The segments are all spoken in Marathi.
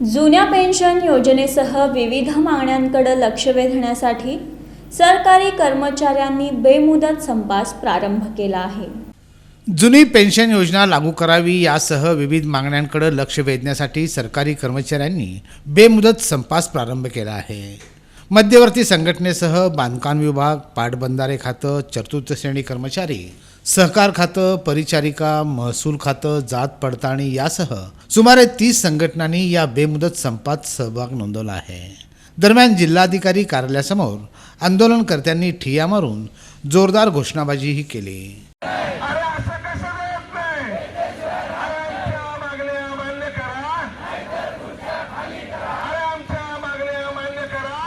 जुन्या पेन्शन योजनेसह विविध मागण्यांकडे लक्ष वेधण्यासाठी सरकारी कर्मचाऱ्यांनी बेमुदत संपास प्रारंभ केला आहे. जुनी पेन्शन योजना लागू करावी यासह विविध मागण्यांकडे लक्ष वेधण्यासाठी सरकारी कर्मचाऱ्यांनी बेमुदत संपास प्रारंभ केला आहे. मध्यवर्ती संघटनेसह बांधकाम विभाग पाटबंधारे खातं चतुर्थ श्रेणी कर्मचारी सहकार खातं परिचारिका महसूल खातं जात पडताळणी यासह सुमारे तीस संघटनांनी या बेमुदत संपात सहभाग नोंदवला आहे. दरम्यान जिल्हाधिकारी कार्यालयासमोर आंदोलनकर्त्यांनी ठिया मारून जोरदार घोषणाबाजीही केली अरे असं कसं होत नाही अरे आमच्या मागण्या मान्य करा अरे आमच्या मागण्या मान्य करा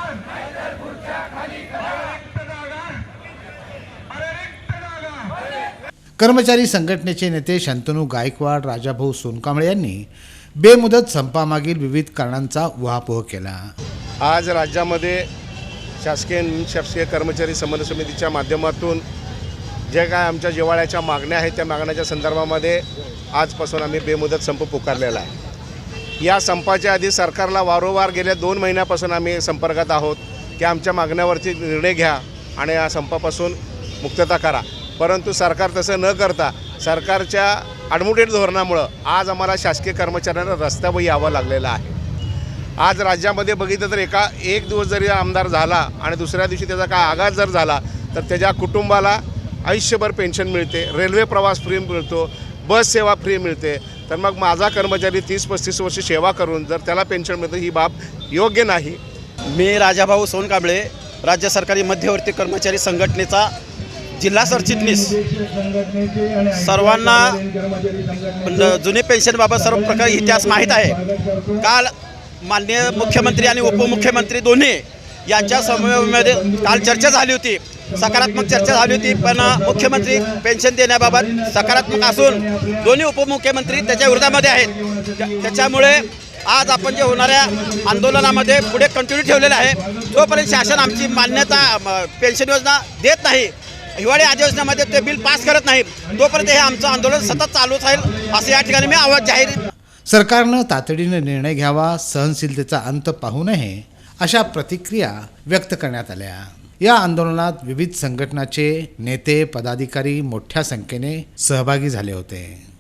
अरे रिक्त जागा अरे रिक्त जागा कर्मचारी संघटनेचे नेते शंतनू गायकवाड राजाभाऊ सोनकांबळे यांनी बेमुदत संपामागील विविध कारणांचा उहापोह केला. आज राज्यामध्ये शासकीय निमशासकीय कर्मचारी समन्वय समितीच्या माध्यमातून जे काय आमच्या जिवाळ्याच्या मागण्या आहेत त्या मागण्याच्या संदर्भामध्ये आजपासून आम्ही बेमुदत संप पुकारलेला आहे. या संपाच्या आधी सरकारला वारंवार गेल्या दोन महिन्यापासून आम्ही संपर्कात आहोत की आमच्या मागण्यावरती निर्णय घ्या आणि या संपापासून मुक्तता करा. परंतु सरकार तसं न करता सरकारच्या ॲडमोटेड धोरणामुळं आज आम्हाला शासकीय कर्मचाऱ्यांना रस्त्यावर यावं लागलेलं आहे. आज राज्यामध्ये बघितलं तर एका एक दिवस जरी आमदार झाला आणि दुसऱ्या दिवशी त्याचा काय आघात जर झाला तर त्याच्या कुटुंबाला आयुष्यभर पेन्शन मिळते रेल्वे प्रवास फ्री मिळतो बस सेवा फ्री मिळते. तर मग माझा कर्मचारी तीस पस्तीस वर्ष सेवा करून जर त्याला पेन्शन मिळतं ही बाब योग्य नाही. मी राजाभाऊ सोनकांबळे राज्य सरकारी मध्यवर्ती कर्मचारी संघटनेचा जिल्हा सरचिटणीस. सर्वांना जुने पेन्शनबाबत सर्व प्रकार इतिहास माहीत आहे. काल माननीय मुख्यमंत्री आणि उपमुख्यमंत्री दोन्ही यांच्या समूहामध्ये काल चर्चा झाली होती. सकारात्मक चर्चा झाली होती पण मुख्यमंत्री पेन्शन देण्याबाबत सकारात्मक असून दोन्ही उपमुख्यमंत्री त्याच्या विरोधामध्ये आहेत. त्याच्यामुळे आज आपण जे होणाऱ्या आंदोलनामध्ये पुढे कंटिन्यू ठेवलेलं आहे. जोपर्यंत शासन आमची मान्यता म, पेन्शन योजना देत नाही हिवाळी अधिवेशनामध्ये ते बिल पास करत नाही तोपर्यंत हे आमचं आंदोलन सतत चालूच राहील असं या ठिकाणी मी आवाज जाहीर सरकारनं तातडीने निर्णय घ्यावा सहनशीलतेचा अंत पाहू नये अशा प्रतिक्रिया व्यक्त करण्यात आल्या. या आंदोलनात विविध संघटनाचे नेते पदाधिकारी मोठ्या संख्येने सहभागी झाले होते.